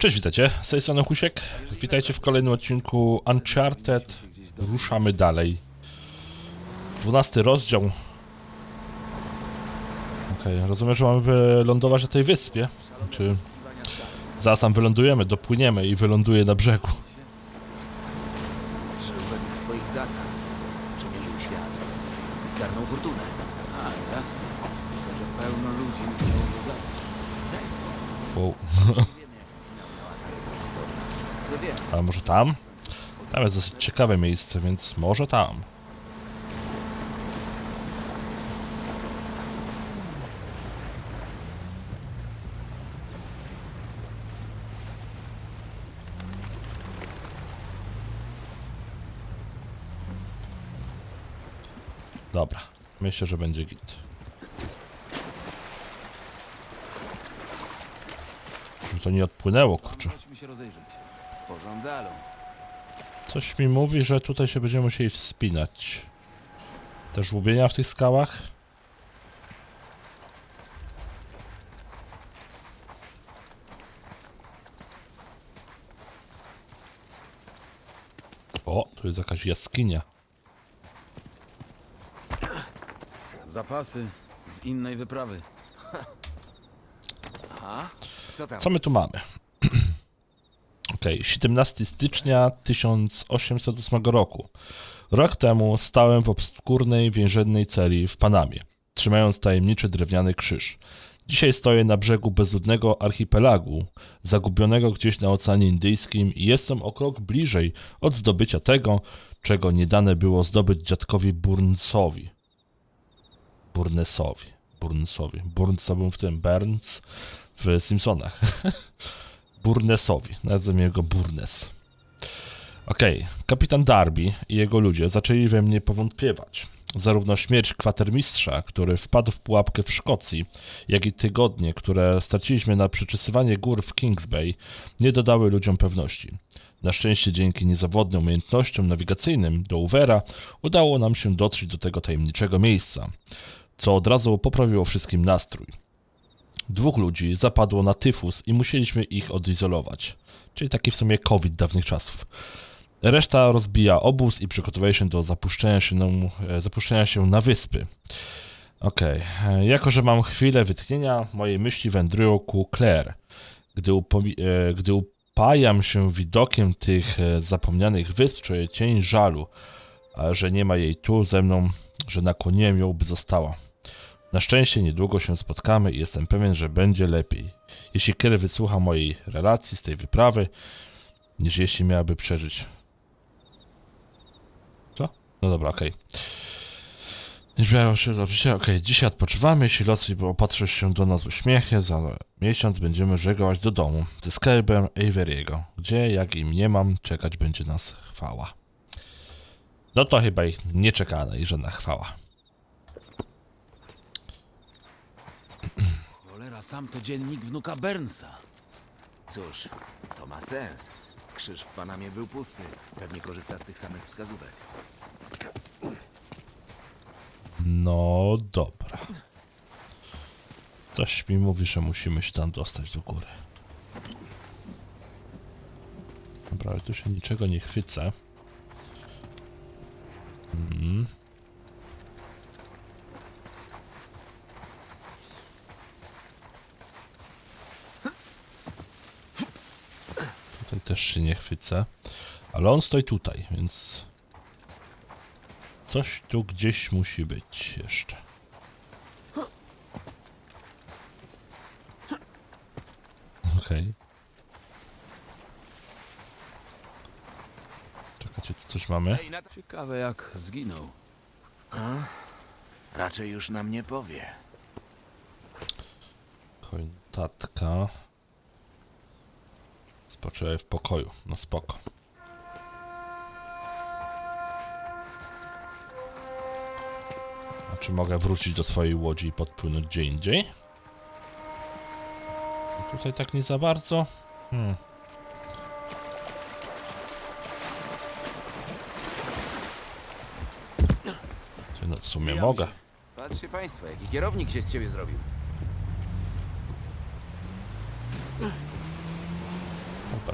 Cześć, witajcie. Z tej strony Husiek. Witajcie w kolejnym odcinku Uncharted. Ruszamy dalej. 12 rozdział. Okej, rozumiem, że mamy wylądować na tej wyspie. Czy zaraz tam wylądujemy, dopłyniemy i wyląduje na brzegu. Żył według swoich zasad. Przemierzył świat. Zgarnął fortunę. A, jasne. Że pełno ludzi musiało go zabić. Daj spokój. Wow. Nie wiemy, jak minęła ta jego historia. To wiem. Ale może tam? Tam jest dosyć ciekawe miejsce, więc może tam. Dobra, myślę, że będzie git. Żeby To nie odpłynęło, kurczę. Chodźmy się rozejrzeć. W pożądalu. Coś mi mówi, że tutaj się będziemy musieli wspinać. Te żłobienia w tych skałach? O, tu jest jakaś jaskinia. Zapasy z innej wyprawy. Aha. Co tam? Co my tu mamy? Okej, 17 stycznia 1808 roku. Rok temu stałem w obskurnej więziennej celi w Panamie, trzymając tajemniczy drewniany krzyż. Dzisiaj stoję na brzegu bezludnego archipelagu, zagubionego gdzieś na Oceanie Indyjskim i jestem o krok bliżej od zdobycia tego, czego nie dane było zdobyć dziadkowi Burnsowi. Burnesowi. Burnsowi. Burns to był w tym Burns w Simpsonach. Burnesowi. Nazwijmy go Burnes. Okej, kapitan Darby i jego ludzie zaczęli we mnie powątpiewać. Zarówno śmierć kwatermistrza, który wpadł w pułapkę w Szkocji, jak i tygodnie, które straciliśmy na przeczesywanie gór w Kings Bay, nie dodały ludziom pewności. Na szczęście dzięki niezawodnym umiejętnościom nawigacyjnym do Uvera udało nam się dotrzeć do tego tajemniczego miejsca, co od razu poprawiło wszystkim nastrój. Dwóch ludzi zapadło na tyfus i musieliśmy ich odizolować. Czyli taki w sumie COVID dawnych czasów. Reszta rozbija obóz i przygotowuje się do zapuszczenia się, na, e, zapuszczenia się na wyspy. Okej, e, jako że mam chwilę wytchnienia, moje myśli wędrują ku Claire. Gdy, e, gdy upajam się widokiem tych zapomnianych wysp, czuję cień żalu, że nie ma jej tu ze mną, że nakłoniłem ją, by została. Na szczęście niedługo się spotkamy i jestem pewien, że będzie lepiej. Jeśli Kerry wysłucha mojej relacji z tej wyprawy, niż jeśli miałaby przeżyć. Co? No dobra, okej. Niż miało się dobrze, okej. Dzisiaj odpoczywamy, jeśli los opatrzy się do nas uśmiechie, za miesiąc będziemy żeglować do domu ze skarbem Averiego, gdzie, jak im nie mam, czekać będzie nas chwała. No to chyba ich nie ich żadna chwała. Cholera, sam to dziennik wnuka Bernsa. Cóż, to ma sens. Krzyż w Panamie był pusty. Pewnie korzysta z tych samych wskazówek. No dobra. Coś mi mówi, że musimy się tam dostać do góry. Dobra, ale tu się niczego nie chwycę. Mhm. Tutaj też się nie chwycę. Ale on stoi tutaj, więc Coś tu gdzieś musi być jeszcze. Okej. Czekajcie, tu coś mamy. Ciekawe jak zginął. Raczej już nam nie powie. Końtatka. Spoczywaj w pokoju. No spoko. A czy mogę wrócić do swojej łodzi i podpłynąć gdzie indziej? Tutaj tak nie za bardzo. Hmm. Ty, No w sumie mogę. Patrzcie państwo, jaki kierownik się z ciebie zrobił.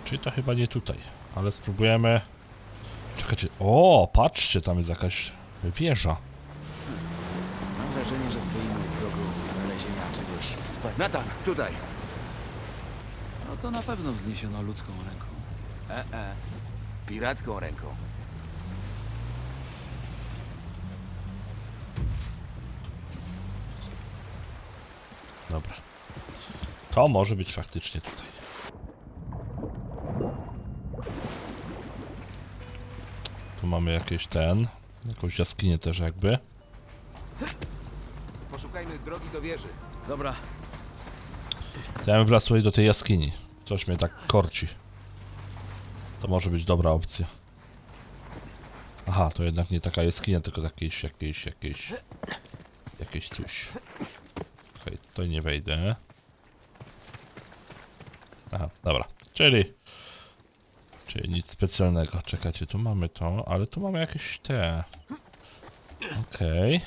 Czyli to chyba nie tutaj, ale spróbujemy... Czekajcie, o, patrzcie, tam jest jakaś wieża. Mam wrażenie, że stoimy u progu znalezienia czegoś wspaniałego. Natan, tutaj! No to na pewno wzniesiono ludzką ręką. E, e. Piracką ręką. Dobra. To może być faktycznie tutaj. Tu mamy jakieś ten, jakąś jaskinię też jakby. Poszukajmy drogi do wieży. Dobra, ja bym wlazł tutaj do tej jaskini. Coś mnie tak korci. To może być dobra opcja. Aha, to jednak nie taka jaskinia, tylko jakieś, jakieś, jakieś... Jakieś coś. Okej, tutaj nie wejdę. Aha, dobra. Czyli... Czyli nic specjalnego. Czekajcie, tu mamy to, ale tu mamy jakieś te... Okej.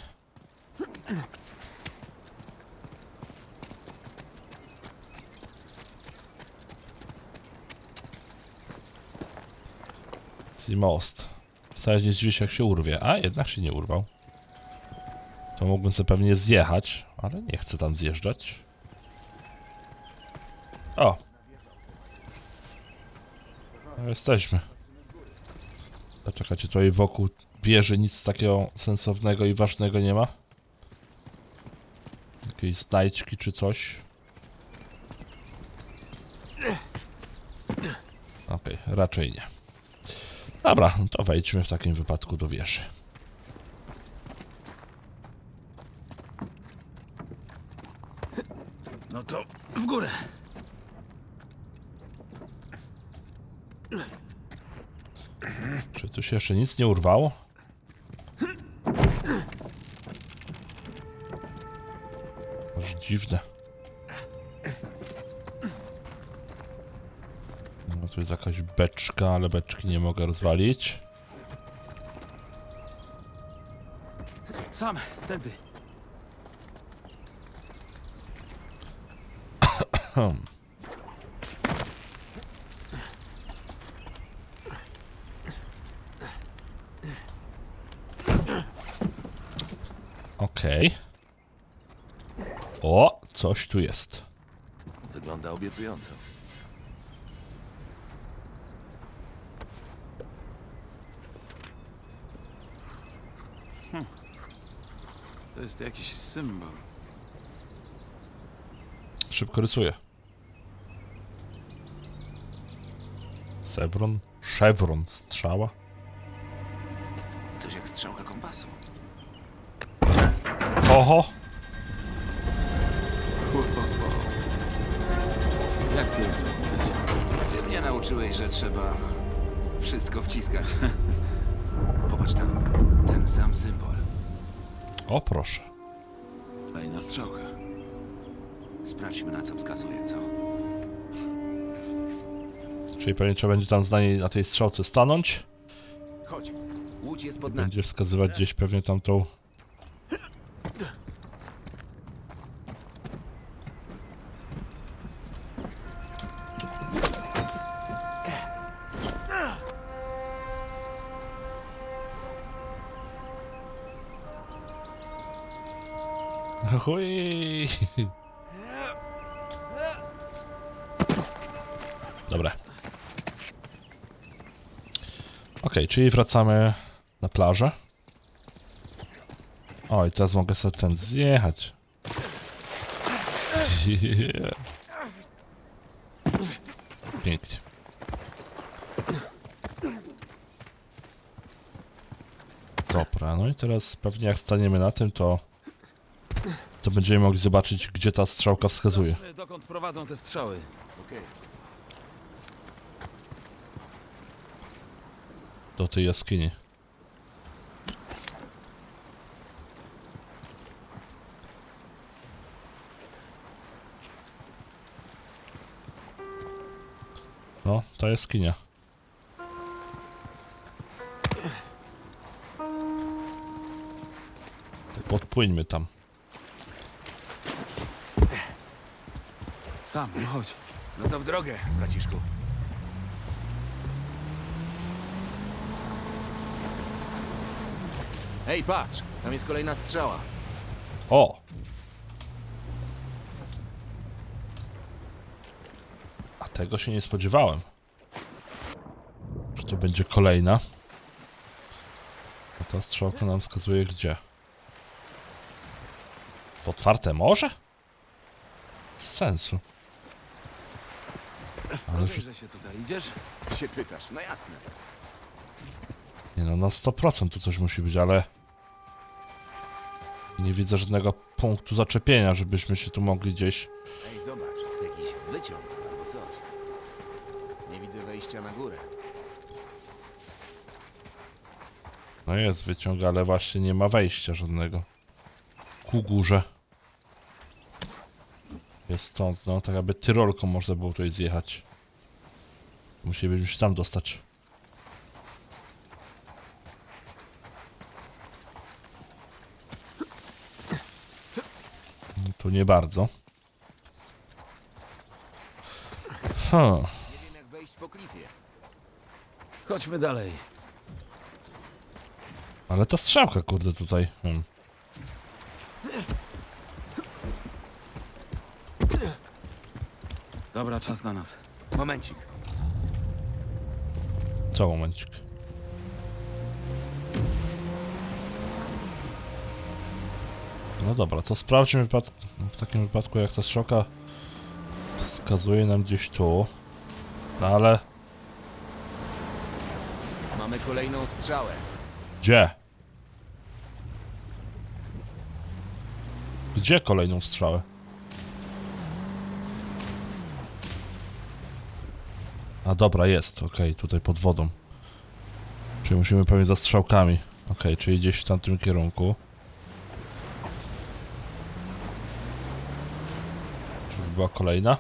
The most. Wcale nie zdziwi się jak się urwie. A, jednak się nie urwał. To mógłbym sobie pewnie zjechać, ale nie chcę tam zjeżdżać. O! Jesteśmy. A czekajcie, tutaj wokół wieży nic takiego sensownego i ważnego nie ma? Jakieś znajdźki czy coś? Okej, raczej nie. Dobra, no to wejdźmy w takim wypadku do wieży. no to w górę. Czy tu się jeszcze nic nie urwało? Aż dziwne. No tu jest jakaś beczka, ale beczki nie mogę rozwalić. Sam, tędy. Okej. O, coś tu jest. Wygląda obiecująco. To jest jakiś symbol. Szybko rysuję. Chevron? Chevron, strzała? Oho! Jak ty zrobiłeś? Ty mnie nauczyłeś, że trzeba wszystko wciskać. Popatrz tam. Ten sam symbol. O proszę. Fajna strzałka. Sprawdźmy na co wskazuje, co? Czyli pewnie trzeba będzie tam z nami na tej strzałce stanąć. Chodź. Łódź jest pod nami. Będzie wskazywać gdzieś pewnie tamtą... czyli wracamy na plażę. O, i teraz mogę sobie ten zjechać. Yeah. Pięknie. Dobra, no i teraz pewnie jak staniemy na tym, to to będziemy mogli zobaczyć, gdzie ta strzałka wskazuje. Dokąd prowadzą te strzały? Okej. Do tej jaskini. No, ta jaskinia. Podpłyńmy tam. Sam, no chodź. No to w drogę, braciszku. Ej, patrz! Tam jest kolejna strzała. O! A tego się nie spodziewałem. Że to będzie kolejna. A ta strzałka nam wskazuje gdzie. W otwarte morze? Bez sensu. Ale że, się tutaj. Idziesz? Się pytasz, no jasne. nie no, na 100% tu coś musi być, ale... Nie widzę żadnego punktu zaczepienia, żebyśmy się tu mogli gdzieś... Ej, zobacz. Jakiś wyciąg albo coś. Nie widzę wejścia na górę. No jest wyciąg, ale właśnie nie ma wejścia żadnego. Ku górze. Jest stąd, no, tak jakby tyrolką można było tutaj zjechać. Musielibyśmy się tam dostać. No, Tu nie bardzo. Huh. Nie wiem, jak wejść po klifie. Chodźmy dalej. Ale ta strzałka, kurde, tutaj. Hmm. Dobra, czas na nas. Momencik. Co momencik. No dobra, to sprawdźmy w takim wypadku, jak ta strzałka wskazuje nam gdzieś tu. No ale Mamy kolejną strzałę. gdzie? Gdzie kolejną strzałę? A dobra, jest, okej, tutaj pod wodą. Czyli musimy pewnie za strzałkami. Okej, czyli gdzieś w tamtym kierunku. Czy była kolejna?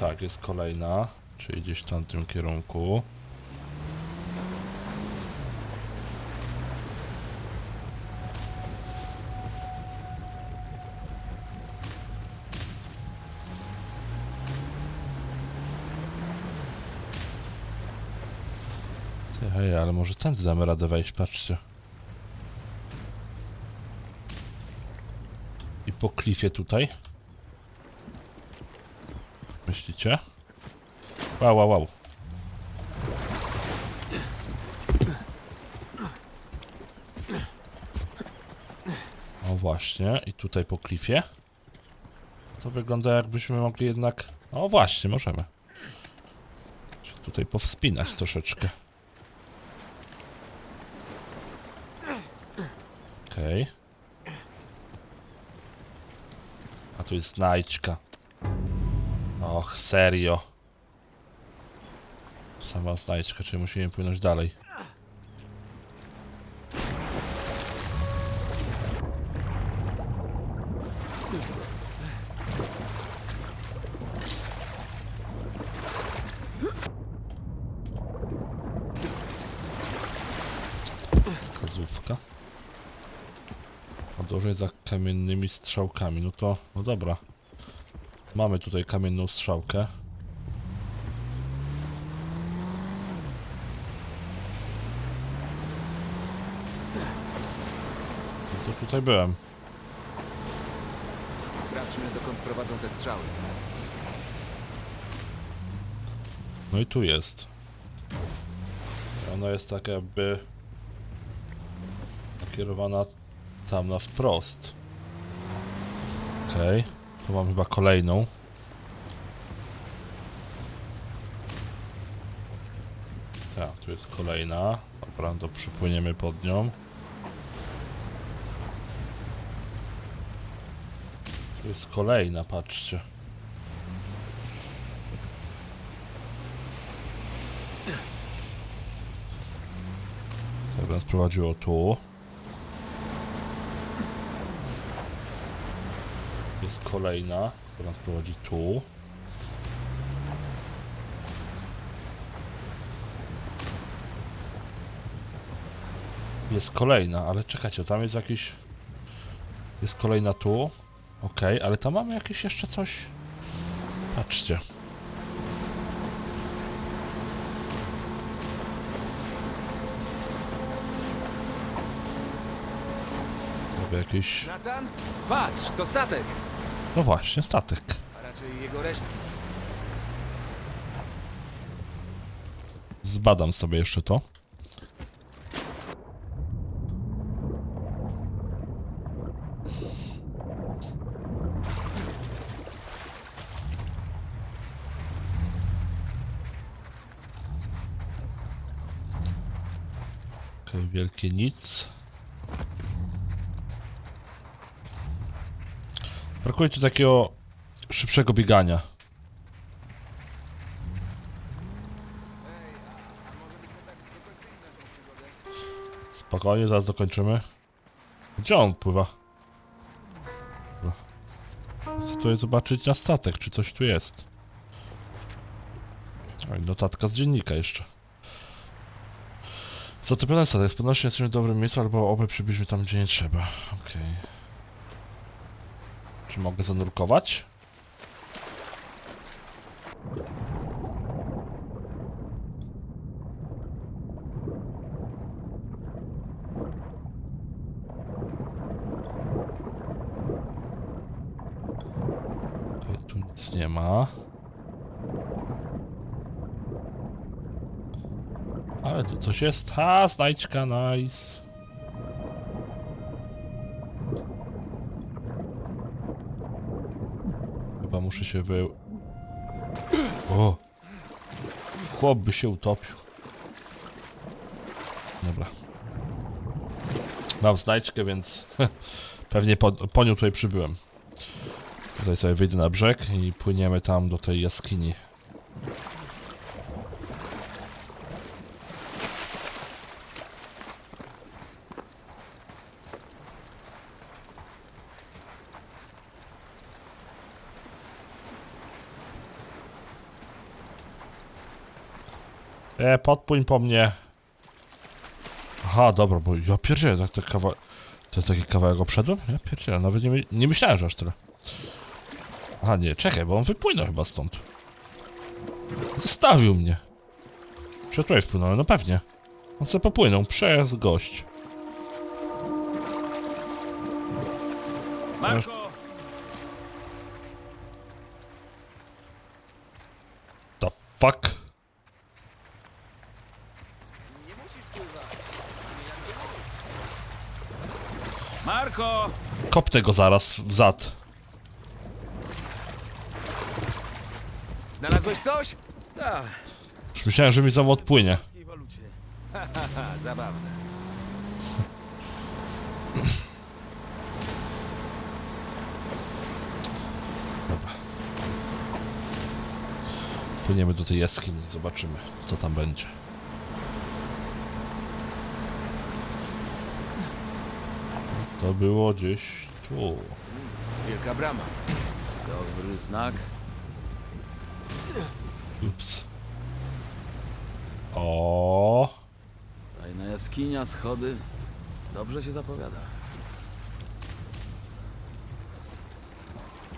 Tak, jest kolejna. Czyli gdzieś w tamtym kierunku. Hej, ale może tędy damy radę wejść, patrzcie. I po klifie tutaj. Myślicie? Wow, wow, wow. O właśnie, i tutaj po klifie. To wygląda jakbyśmy mogli jednak... O właśnie, możemy. Się tutaj powspinać troszeczkę. Okej. A tu jest znajdźka. Och, serio. Sama znajdźka, czyli musimy płynąć dalej. Wskazówka. Podążaj za kamiennymi strzałkami. No to, no dobra. Mamy tutaj kamienną strzałkę. No to tutaj byłem. Sprawdźmy, dokąd prowadzą te strzały. No i tu jest. Ona jest tak jakby nakierowana tam na wprost. Okej, tu mam chyba kolejną. Tak, tu jest kolejna. Dobra, to przypłyniemy pod nią. Tu jest kolejna, patrzcie. Tak nas prowadziło tu. Jest kolejna, która nas prowadzi tu. Jest kolejna, ale czekajcie, tam jest jakiś... Jest kolejna tu. Okej, ale tam mamy jakieś jeszcze coś. Patrzcie. Jakiś... Natan? Patrz, to statek! No właśnie, statek. A raczej jego resztki. Zbadam sobie jeszcze to. Wielkie nic. Brakuje tu takiego szybszego biegania. Spokojnie, zaraz dokończymy. Gdzie on pływa? Chcę tutaj zobaczyć na statek, czy coś tu jest. Oj, notatka z dziennika jeszcze. Zatopiony statek. Z pewnością jesteśmy w dobrym miejscu, albo oby przybyliśmy tam, gdzie nie trzeba. Okej. Czy mogę zanurkować? Tu nic nie ma. Ale tu coś jest. Ha, znajdźka, nice. Muszę się wy... O! Chłop by się utopił. Dobra. Mam znajdźkę, więc pewnie po, po nią tutaj przybyłem. Tutaj sobie wyjdę na brzeg i płyniemy tam do tej jaskini. E, podpłyń po mnie. Aha, dobra, bo ja pierdzielę, tak, tak kawa... To taki kawałek obszedłem? Ja pierdzielę, nawet nie, my- nie myślałem, że aż tyle. Aha, nie, czekaj, bo on wypłynął chyba stąd. Zostawił mnie. Ja tutaj wpłynąłem? No pewnie. On sobie popłynął, przejazd gość. Marko! The fuck? Marko! Kopnę go zaraz w zad. Znalazłeś coś? Tak, Już myślałem, że mi znowu odpłynie. w walucie. Haha, zabawne. Dobra. Płyniemy do tej jaskini, zobaczymy, co tam będzie. To było gdzieś tu. Wielka brama. Dobry znak. Ups. O, Tajna jaskinia, schody. Dobrze się zapowiada.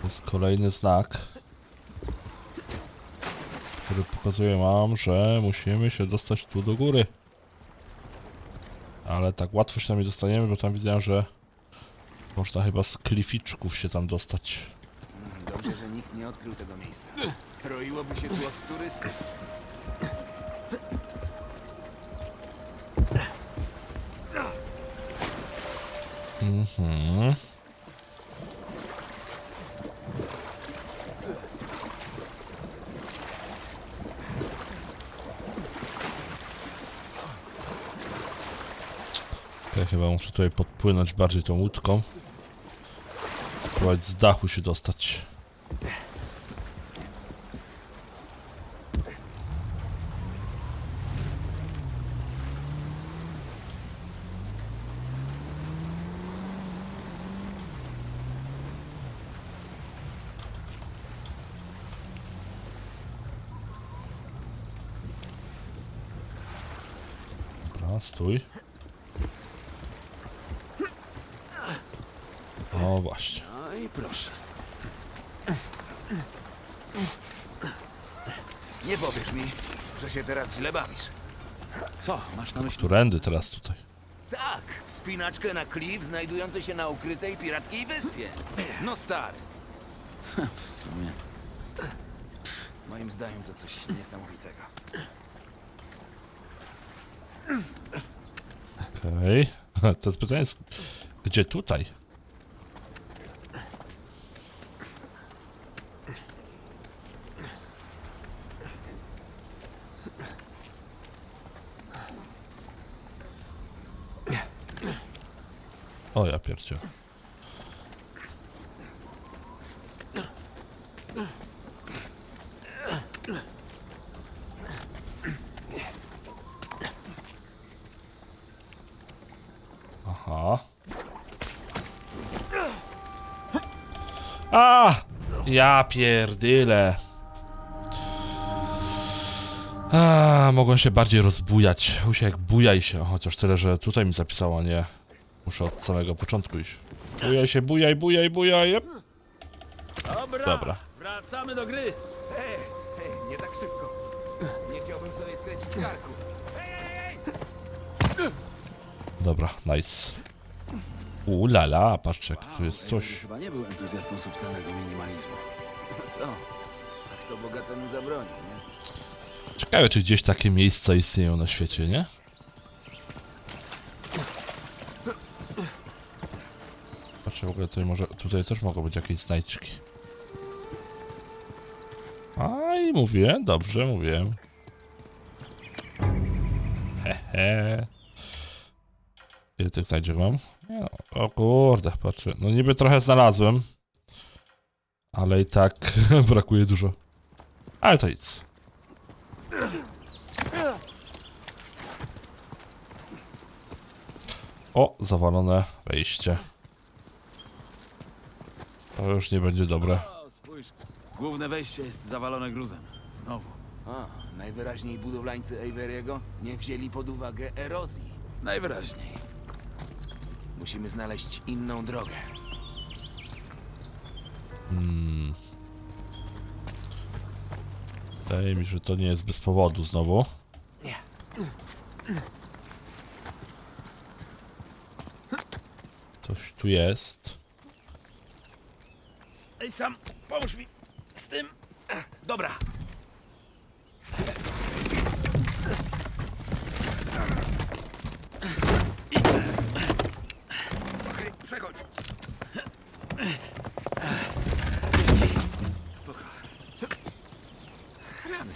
to jest kolejny znak, który pokazuje nam, że musimy się dostać tu do góry. Ale tak łatwo się tam nie dostaniemy, bo tam widziałem, że można chyba z klificzków się tam dostać. Dobrze, że nikt nie odkrył tego miejsca. Roiłoby się tu od turystów. Mhm. Ja chyba muszę tutaj podpłynąć bardziej tą łódką. Spróbować z dachu się dostać. Dobra, stój. O właśnie. I proszę. Nie powiesz mi, że się teraz źle bawisz. Co, masz na myśli? Którędy teraz tutaj? Tak, wspinaczkę na klif znajdujący się na ukrytej pirackiej wyspie. No stary, W sumie. moim zdaniem to coś niesamowitego. Okej. To jest pytanie jest, gdzie tutaj? O, ja pierdział. Aha. A! Ja pierdyle. A, się bardziej rozbujać. Usiek, bujaj się. Chociaż tyle, że tutaj mi zapisało, nie. Muszę od samego początku iść. Bujaj się, bujaj, bujaj, bujaj. Dobra, Dobra. wracamy do gry. Hej, hej, nie tak szybko. Nie chciałbym sobie skręcić karku. Dobra, nice. U lala, patrzcie, jak tu jest coś. Chyba nie był entuzjastą subtelnego minimalizmu. Co? Tak to bogatemu zabroni, nie? Ciekawe, czy gdzieś takie miejsca istnieją na świecie, nie? Patrzę, w ogóle tutaj, może, tutaj też mogą być jakieś znajdźki. A i mówię, dobrze mówię. Hehe. Ile tych znajdziek mam? Nie no, o kurde, patrzę. No niby trochę znalazłem. Ale i tak brakuje dużo. Ale to nic. O, zawalone wejście. To już nie będzie dobre. O, spójrz. Główne wejście jest zawalone gruzem. Znowu. A, najwyraźniej budowlańcy Averiego nie wzięli pod uwagę erozji. Najwyraźniej. Musimy znaleźć inną drogę. Hmm. Wydaje mi się, że to nie jest bez powodu znowu. Nie. Coś tu jest. Sam, pomóż mi z tym. Dobra. Idź. Okej, przechodź. Spoko. Rany.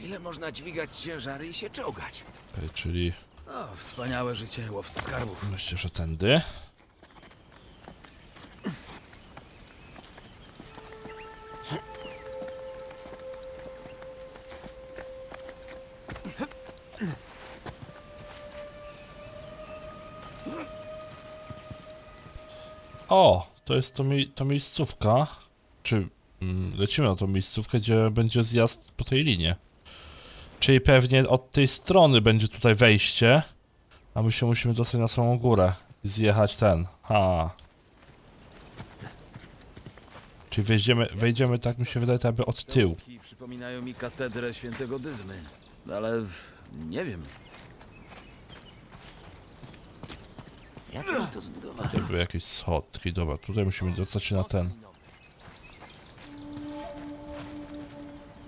Ile można dźwigać ciężary i się czołgać? Okej, czyli O, wspaniałe życie łowcy skarbów. myślę, że tędy. To jest to, mi to miejscówka. Czy mm, lecimy na tą miejscówkę, gdzie będzie zjazd po tej linie. Czyli pewnie od tej strony będzie tutaj wejście. A my się musimy dostać na samą górę i zjechać ten. Ha. Czyli wejdziemy, wejdziemy tak mi się wydaje, jakby od tyłu. Przypominają mi katedrę świętego Dyzmy. Ale nie wiem. Jak oni to zbudowali? Tutaj były jakieś schodki. Dobra, tutaj musimy dostać się na ten.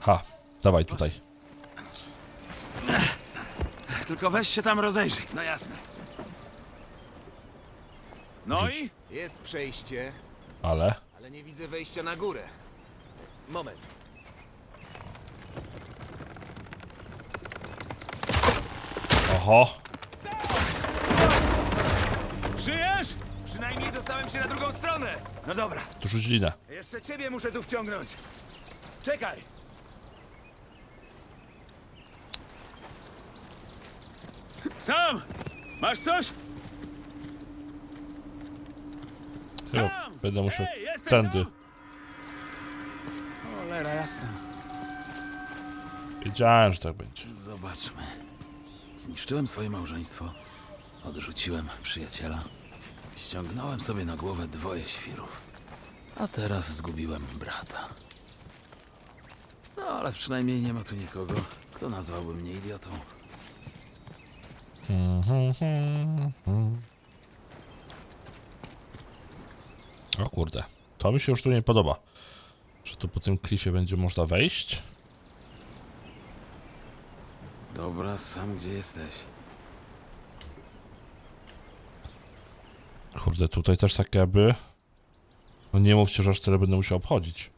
Ha, dawaj tutaj. Tylko weź się tam rozejrzyj. No jasne. No i? Jest przejście, Ale. ale nie widzę wejścia na górę. Moment. Oho. Przynajmniej dostałem się na drugą stronę. No dobra. Tu rzuć linę. Jeszcze ciebie muszę tu wciągnąć. Czekaj. Sam! Masz coś? Jo, będę musiał Ej, jesteś tędy. tam? Cholera jasna. Wiedziałem, że tak będzie. Zobaczmy. Zniszczyłem swoje małżeństwo. Odrzuciłem przyjaciela. Ściągnąłem sobie na głowę dwoje świrów. A teraz zgubiłem brata. No ale przynajmniej nie ma tu nikogo, kto nazwałby mnie idiotą. O kurde, to mi się już tu nie podoba. Czy tu po tym klifie będzie można wejść? Dobra, sam gdzie jesteś? Kurde, tutaj też tak jakby... No nie mówcie, że aż tyle będę musiał obchodzić.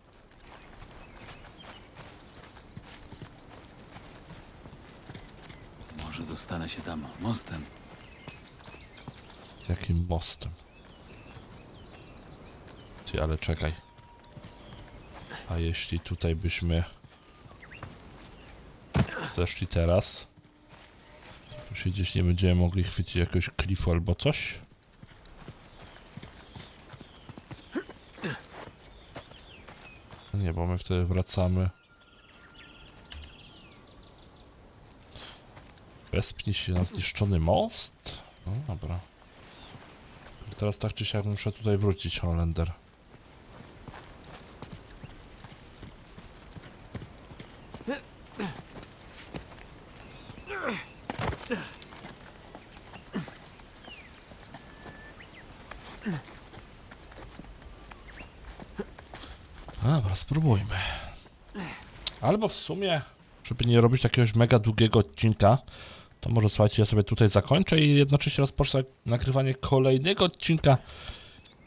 Może dostanę się tam mostem. Jakim mostem? Ty, ale czekaj. A jeśli tutaj byśmy zeszli teraz, to się gdzieś nie będziemy mogli chwycić jakiegoś klifu albo coś? Nie, bo my wtedy wracamy. Wespnij się na zniszczony most? No dobra. Teraz tak czy siak muszę tutaj wrócić, Holender. Dobra, spróbujmy. Albo w sumie, żeby nie robić jakiegoś mega długiego odcinka, to może słuchajcie, ja sobie tutaj zakończę i jednocześnie rozpocznę nagrywanie kolejnego odcinka.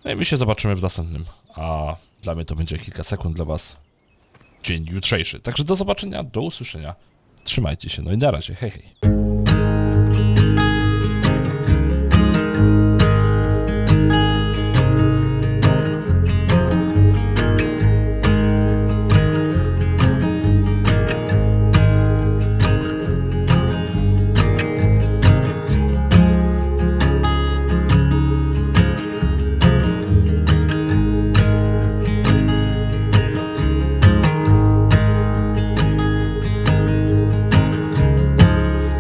No i my się zobaczymy w następnym. A dla mnie to będzie kilka sekund dla was. Dzień jutrzejszy. Także do zobaczenia, do usłyszenia. Trzymajcie się, no i na razie, hej hej.